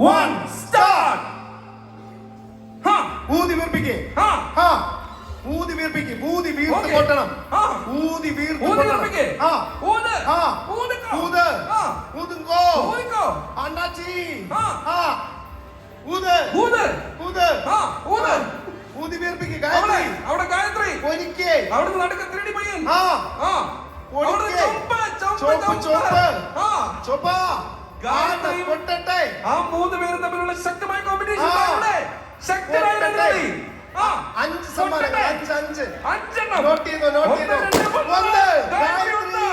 one, start. Ha, ഊതി വീർപ്പിക്കേ. ഊതി വീർപ്പിക്ക്. ഊതി വീർത്ത് ആ. ഊതി വീർത്ത്. ഊതുങ്കോ. അണ്ണാച്ചി. ഊത്. ഊത്. ഊത്. ഊത്. ഊതി വീർപ്പിക്ക്. ഗായത്രി. അവിടെ ഗായത്രി. ഒരിക്കേ. അവിടെ നടക്ക ത്രിടി പയ്യൻ. ആ ആ. ചുവപ്പ്. ആ ചൊപ്പാ. കൊട്ടട്ടെ ആ മൂന്ന് പേരും തമ്മിലുള്ള ശക്തമായ കോമ്പറ്റീഷൻ കൊട്ടട്ടെ. എതിരാളി. അഞ്ച് സമ്മാനം. അഞ്ച് അഞ്ച്. അഞ്ചെണ്ണം. നോട്ട് ചെയ്തോ നോട്ട് ചെയ്തോ. ഒന്ന് ഒന്ന്. ഗായത്രി ഒന്ന്.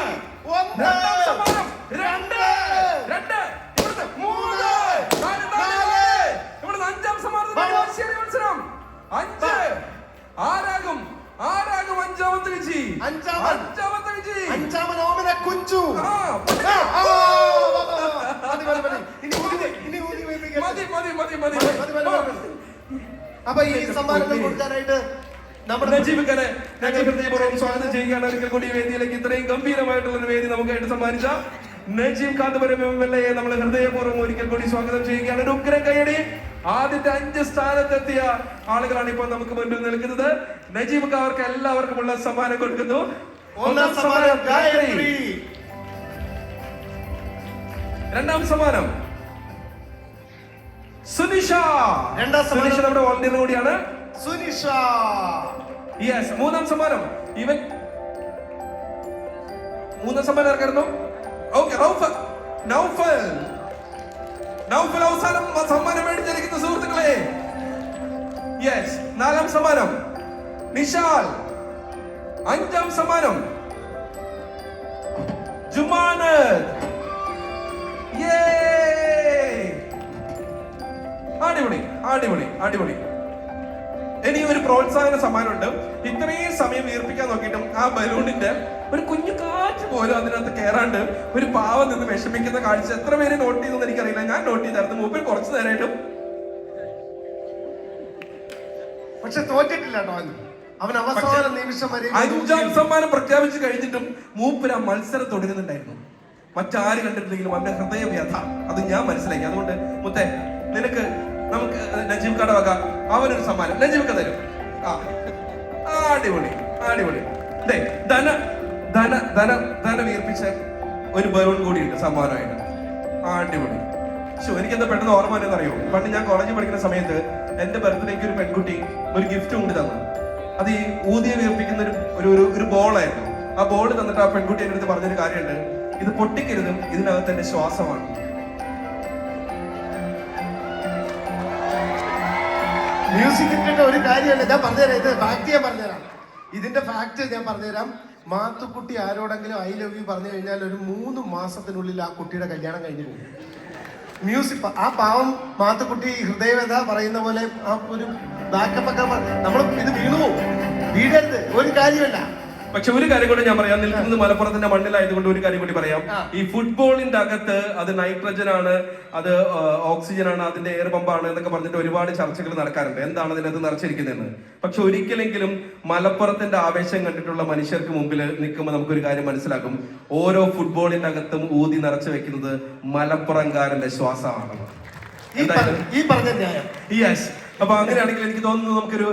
രണ്ടാം സമ്മാനം. രണ്ട് രണ്ട്. ഇവിടുത്തെ മൂന്ന്. നാല് നാല് നാല്. ഇവിടുത്തെ അഞ്ചാം സമ്മാനത്തിന്റെ മത്സരം. അഞ്ച്. ആരാകും? ആരാകും അഞ്ചാമത്തെ അഞ്ചാമൻ. അഞ്ചാമത്തെ വിജയി. അഞ്ചാമൻ ഓമന കുഞ്ചു. ആ. മതി, മതി, മതി. ഇനി ഊതി ഇനി ഊതി. മതി മതി മതി മതി. മതി, മതി. അപ്പൊ ഈ സമ്മാനങ്ങൾ കൊടുക്കാനായിട്ട് നമ്മുടെ നജീബിക്കനെ നജീബ് ഹൃദയപൂർവം സ്വാഗതം ചെയ്യുകയാണ്. ഒരിക്കൽ കൂടി വേദിയിലേക്ക് ഇത്രയും ഗംഭീരമായിട്ടുള്ള ഒരു വേദി നമുക്കായിട്ട് സമ്മാനിച്ച നജീബ് കാന്തപുരമെല്ലയെ നമ്മൾ ഹൃദയപൂർവം ഒരിക്കൽ കൂടി സ്വാഗതം ചെയ്യുകയാണ്. ഒരു ഉഗ്രം കൈയടി ആദ്യത്തെ അഞ്ച് സ്ഥാനത്തെത്തിയ ആളുകളാണ് ഇപ്പോൾ നമുക്ക് മുന്നിൽ നിൽക്കുന്നത്. നജീബ് അവർക്ക് എല്ലാവർക്കുമുള്ള സമ്മാനം കൊടുക്കുന്നു. ഒന്നാം സമ്മാനം ഗായത്രി. രണ്ടാം സമ്മാനം. സുനിഷ. രണ്ടാം. സുനിഷ നമ്മുടെ വോളണ്ടിയർ കൂടിയാണ്. സുനിഷ. യെസ് മൂന്നാം സമ്മാനം. ഇവൻ മൂന്നാം സമ്മാനം ആർക്കായിരുന്നു ഓക്കെ നൗഫൽ. നൗഫൽ. നൗഫൽ അവസാനം സമ്മാനം മേടിച്ചിരിക്കുന്ന സുഹൃത്തുക്കളെ. യെസ് നാലാം സമ്മാനം. നിഷാൽ അഞ്ചാം സമ്മാനം. ജുമാന് അടിപൊളി അടിപൊളി അടിപൊളി. ഇനി ഒരു പ്രോത്സാഹന സമ്മാനമുണ്ട്. ഇത്രയും സമയം വീർപ്പിക്കാൻ നോക്കിയിട്ടും ആ ബലൂണിന്റെ ഒരു കുഞ്ഞു കാറ്റ് പോലും അതിനകത്ത് കയറാണ്ട് ഒരു പാവം നിന്ന് വിഷമിക്കുന്ന കാഴ്ച എത്ര പേര് നോട്ട് ചെയ്തെന്ന് എനിക്കറിയില്ല. ഞാൻ നോട്ട് ചെയ്തായിരുന്നു മൂപ്പിൽ കുറച്ചു നേരമായിട്ടും പക്ഷെ തോറ്റിട്ടില്ല അവൻ അവൻ അവസാന നിമിഷം വരെ അഞ്ചാം സമ്മാനം പ്രഖ്യാപിച്ചു കഴിഞ്ഞിട്ടും മൂപ്പര് ആ മത്സരം തുടരുന്നുണ്ടായിരുന്നു. മറ്റാര് കണ്ടിട്ടില്ലെങ്കിലും അവന്റെ ഹൃദയവ്യഥ അത് ഞാൻ മനസ്സിലാക്കി. അതുകൊണ്ട് മുത്തേ നിനക്ക് നമുക്ക് നജീബ് കട വക അവനൊരു സമ്മാനം. നജീബ് തരും. ആ. അടിപൊളി അടിപൊളി. ദേ ധന ധന ധന ധന വീർപ്പിച്ച ഒരു ബലൂൺ കൂടി ഉണ്ട് സമ്മാനമായിട്ട്. അടിപൊളി. ശോ എനിക്കെന്താ പെട്ടെന്ന് ഓർമ്മ വരുന്നത് അറിയോ? പണ്ട് ഞാൻ കോളേജിൽ പഠിക്കുന്ന സമയത്ത് എന്റെ ബർത്ത്ഡേക്ക് ഒരു പെൺകുട്ടി ഒരു ഗിഫ്റ്റ് കൊണ്ട് തന്നു. അത് ഈ ഊതിയെ വീർപ്പിക്കുന്ന ഒരു ഒരു ബോളായിരുന്നു ആ ബോൾ തന്നിട്ട് ആ പെൺകുട്ടി എന്റെ അടുത്ത് പറഞ്ഞൊരു കാര്യമുണ്ട്. ഇത് പൊട്ടിക്കരുതും ഇതിനകത്ത് എന്റെ ശ്വാസമാണ്. മ്യൂസിക്കിന്റെ ഒരു കാര്യമല്ല ഞാൻ പറഞ്ഞുതരാം ഇത് ഫാക്ട് ഞാൻ പറഞ്ഞുതരാം. ഇതിന്റെ ഫാക്ട് ഞാൻ പറഞ്ഞുതരാം. മാത്തുക്കുട്ടി ആരോടെങ്കിലും ഐ ലവ് യു പറഞ്ഞു കഴിഞ്ഞാൽ ഒരു മൂന്ന് മാസത്തിനുള്ളിൽ ആ കുട്ടിയുടെ കല്യാണം കഴിഞ്ഞു പോകും. മ്യൂസിക് ആ പാവം മാത്തുക്കുട്ടി ഹൃദയവേദ പറയുന്ന പോലെ ആ ഒരു ബാക്കപ്പ് ഒക്കെ നമ്മൾ ഇത് വീണു പോകും. വീഴരുത് ഒരു കാര്യമല്ല. പക്ഷെ ഒരു കാര്യം കൂടെ ഞാൻ പറയാം. നിൽക്കുന്നത് മലപ്പുറത്തിന്റെ മണ്ണിലായതുകൊണ്ട് ഒരു കാര്യം കൂടി പറയാം. ഈ ഫുട്ബോളിന്റെ അകത്ത് അത് നൈട്രജൻ ആണ് അത് ഓക്സിജൻ ആണ് അതിന്റെ എയർ പമ്പാണ് എന്നൊക്കെ പറഞ്ഞിട്ട് ഒരുപാട് ചർച്ചകൾ നടക്കാറുണ്ട്. എന്താണ് അതിനകത്ത് നിറച്ചിരിക്കുന്നതെന്ന്? പക്ഷെ ഒരിക്കലെങ്കിലും മലപ്പുറത്തിന്റെ ആവേശം കണ്ടിട്ടുള്ള മനുഷ്യർക്ക് മുമ്പിൽ നിൽക്കുമ്പോൾ നമുക്ക് ഒരു കാര്യം മനസ്സിലാക്കും ഓരോ ഫുട്ബോളിന്റെ അകത്തും ഊതി നിറച്ചു വെക്കുന്നത് മലപ്പുറംകാരന്റെ ശ്വാസമാണ് ഈ ഈ പറഞ്ഞ ന്യായം. യെസ് അപ്പൊ അങ്ങനെയാണെങ്കിൽ എനിക്ക് തോന്നുന്നു നമുക്കൊരു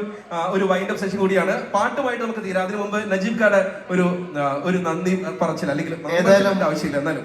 ഒരു വൈൻഡ് അപ്പ് സെഷൻ കൂടിയാണ്. പാട്ടുമായിട്ട് നമുക്ക് തീരാം. അതിനു മുമ്പ് നജീബ് കാട് ഒരു ഒരു നന്ദി പറച്ചില്ല അല്ലെങ്കിൽ ആവശ്യമില്ല. എന്നാലും